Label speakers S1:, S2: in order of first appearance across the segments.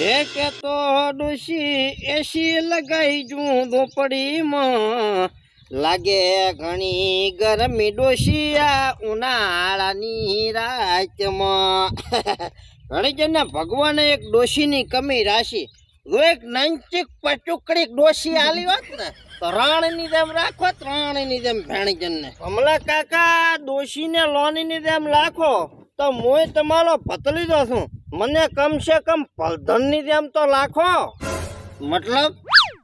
S1: હે કે તો ડોશી એસી લગાઈ જું ધોપડીમાં લાગે ઘણી ગરમી ડોશી આ ઉનાળાની રાતમાં. ઘણી જણને ભગવાને એક ડોશીની કમી રાશી જો એક નાનચીક પચુકડી ડોશી આલી હોત ને, તો રાણની જેમ રાખો રાણની જેમ ભેણી જણને કમલા કાકા ડોશીને લોનીની જેમ રાખો, તો મોય તમારો પતલી દો છું. મને કમસે કમ પલધનની જેમ તો લાખો. મતલબ?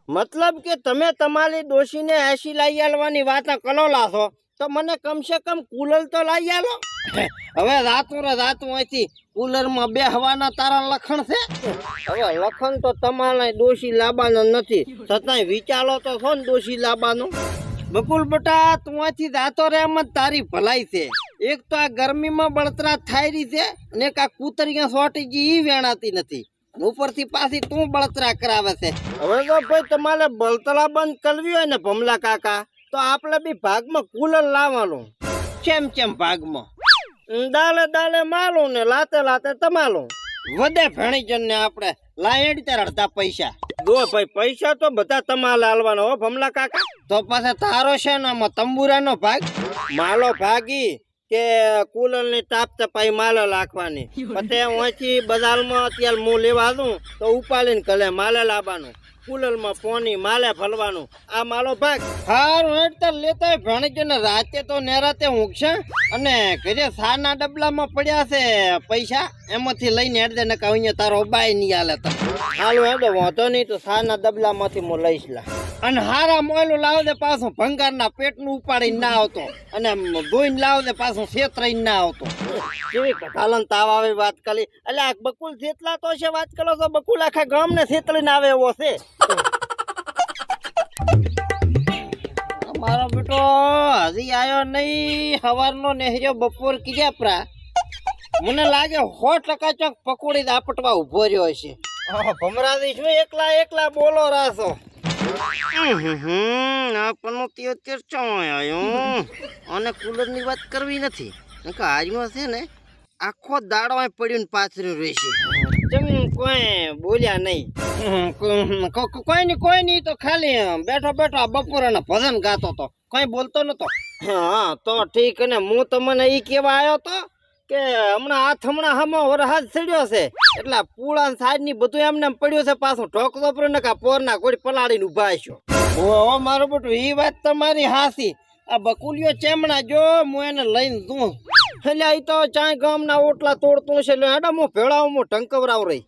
S1: મતલબ કે તમે તમારી ડોશીને એસી લઈ આલવાની વાત કલો લાશો. તો મને કમસે કમ કુલર તો લઈ આલો. હવે રાતું ને રાતું અહીંથી કુલરમાં બે હવાના તારા લખણ છે? હવે લખણ તો તમારે ડોશી લાવવાનો નથી. છતાંય વિચારો તો છો ને ડોશી લાવવાનો બકુલ બટા તું અહીંથી જાતો રે એમ જ તારી ભલાઈ છે. એક તો આ ગરમીમાં બળતરા થાય રહી છે અને એક આ કૂતરીયા સોટી ગઈ ઈ વેણાતી નથી. ઉપરથી પાછી તું બળતરા કરાવે છે. હવે તો ભાઈ તમારે બળતરા બંધ કરવી હોય ને ભમલા કાકા તો આપણે બી ભાગમાં કુલર લાવવાનું. કેમ કેમ ભાગમાં? દાલે દાલે માલું ને લાતે લાતે તમાલું. વધે ભેણીજન ને આપણે લાયડ તાર અડધા પૈસા. દો ભાઈ પૈસા તો બધા તમારે હાલવાનો હો ભમલા કાકા. તો પાસે તારો છે ને આમાં તંબુરાનો ભાગ? માલો ભાગી કે કુલરની તાપ તપાઈ માલ લાખવાની. પછી અહીંથી બજારમાં અત્યારે હું લેવા દઉં તો ઉપાડીને કલે માલે લાવવાનું. કુલરમાં પોની માલે ફલવાનું આ માલો ભાગ. સારું હેડતર લેતા ભણીજને રાતે તો નેરાતે ઊંઘશે અને ઘરે સાના ડબલામાં પડ્યા છે પૈસા. એમાંથી લઈને હેડ દે નકા અહીંયા તારો બાય નહીં હાલે તો. હાલ, હેડો, વાંધો નહીં તો સાના ડબલામાંથી હું લઈશ લા. અને હારા મોયલું લાવ દે પાછું ભંગારના પેટનું ઉપાડીને ના આવતો. અને ધોઈને લાવ દે પાછું છેતરાઈને ના આવતો. કેવી તાવ આવે વાત કરી. એટલે આ બકુલ જેટલા તો છે, વાત કરો તો બકુલ આખા ગામને છેતરીને આવે એવો છે. મારો બેટો હજી આવ્યો નહીં. સવારનો નેહર્યો બપોર કીધા પ્રા. મને લાગે સો ટકા ચોક પકોડી દાપટવા ઊભો રહ્યો છે. ભમરાજી, શું એકલા એકલા બોલો રાસો આપણનો અત્યારે ચોય આવ્યો અને કુલરની વાત કરવી નથી. આજમાં છે ને, આખો દાડો પડ્યું ને પાથર્યું રહેશે જેમ કોઈ બોલ્યા નહીં. કો- કો- કોઈ નહીં કોઈ નહીં તો ખાલી બેઠો બેઠો બપોરે ભજન ગાતો તો. કોઈ બોલતો નતો. હા, તો ઠીક. ને હું તમને ઈ કેવા આવ્યો તો કે હમણાં હાથ હમણાં હમો વરસાદ ચડ્યો છે. એટલે પૂળા સાઈડની બધું એમને એમ પડ્યું છે, પાછું ઢોક પડ્યો ને કા પોરના ગોળી પલાળીને ઊભા છો ઓ મારું બટુ ઈ વાત તમારી હાસી. આ બકુલિયો ચેમણા જો, હું એને લઈને દઉં એટલે ઈ તો ચાય ગામના ઓટલા તોડતું છે એટલે હેડો, હું ભેળાવું, હું ટંકવરાવ રહી.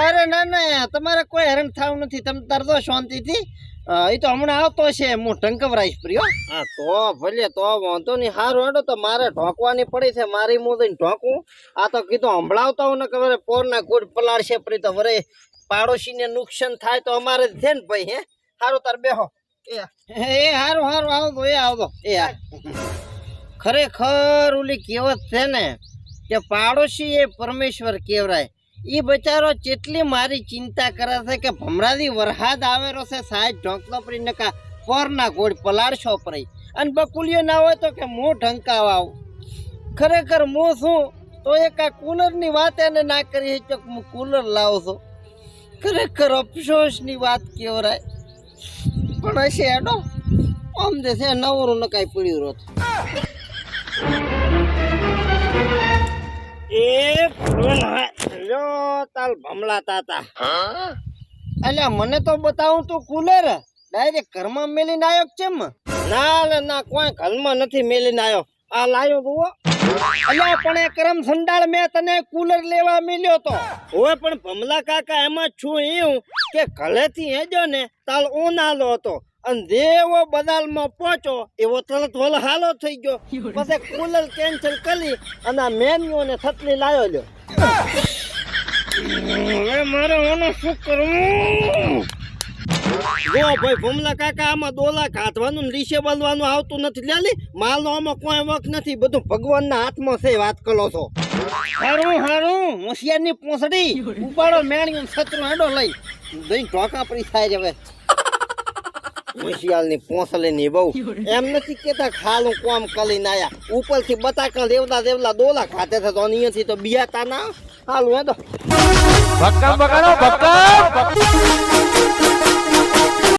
S1: અરે ના ના, તમારે કોઈ હેરાન થવું નથી. તમે તરતો શાંતિથી ઈ તો હમણાં આવતો છે હું ટંકવરાઈશ પ્રિયો હા. તો ભલે તો વાંધો નહીં. સારું હેડો તો મારે ઢોકવાની પડી છે મારી હું જઈને ઢોકું. આ તો કીધું હંભળાવતા હું ને કે પોરના ગોળ પલાળશે પડી તો વરે પાડોશીને નુકસાન થાય તો અમારે છે ને ભાઈ હે. સારું તાર બેહો. એ એ સારું હારું આવજો એ આવતો એ ખરેખર ઓલી કહેવત છે ને કે પાડોશી એ પરમેશ્વર કહેવાય. ઈ બચારો જેટલી મારી ચિંતા કરે છે કે ભમરાથી વરસાદ આવેલો છે સાહેબ, ઢોકલો પડી નકા પોરના ગોળ પલાળશો પડી અને બકુલિયો ના હોય તો કે હું ઢંકાવા આવું. ખરેખર હું શું? તો એક આ કુલરની વાત એને ના કરી તો હું કુલર લાવું છું. ખરેખર અફસોસની વાત કેવરાય. પણ હશે એડો આમ દે છે નવરું ન કાંઈ પડ્યું રોત. એ લો તાલ ભમલા તાતા અલ્યા મને તો બતાવું તું કુલર. ડાયરેક્ટ ઘરમાં મેલીને આવ્યો ચેમ? ના ના કોઈ ઘરમાં નથી મેલીને આવ્યો આ લાયો જુઓ. અલ્યા પણ એ કરમ સંડાળ મેં તને કુલર લેવા મળ્યો તો. હવે પણ ભમલા કાકા એમાં છું એવું કે ઘરેથી હેજો ને તાલ ઉનાલો હતો. અને જેવો બદાલમાં પહોંચો એવો તરત વલ હાલો થઈ ગયો. પછી કુલર કેન્સલ કરી અને આ મેન્યુ ને થતલી લાયો લ્યો. હવે મારે ઓનો શું જો ભાઈ ભમલા કાકા આમાં દોલા કાઢવાનું રીસે આવતું નથી. લેલી માલનો આમાં કોઈ વખ નથી. બધું ભગવાનના હાથમાં છે, વાત કરો છો. હારું હારું, હોશિયારની પોસડી. ઉપાડો મેણ્યું છત્રું હેડો લઈ. દઈ ઢોકા પડી થાય છે મુશિયાલની પોસલે ની બહુ એમ નથી કેતા ખાલું કોમ કલીને આયા. ઉપરથી બતાકા દેવલા દેવલા દોલા ખાતે થતો અહીંયાથી તો બિયાતા ના. હાલું હે તો.
S2: ભક્કમ બગાડો ભક્કમ.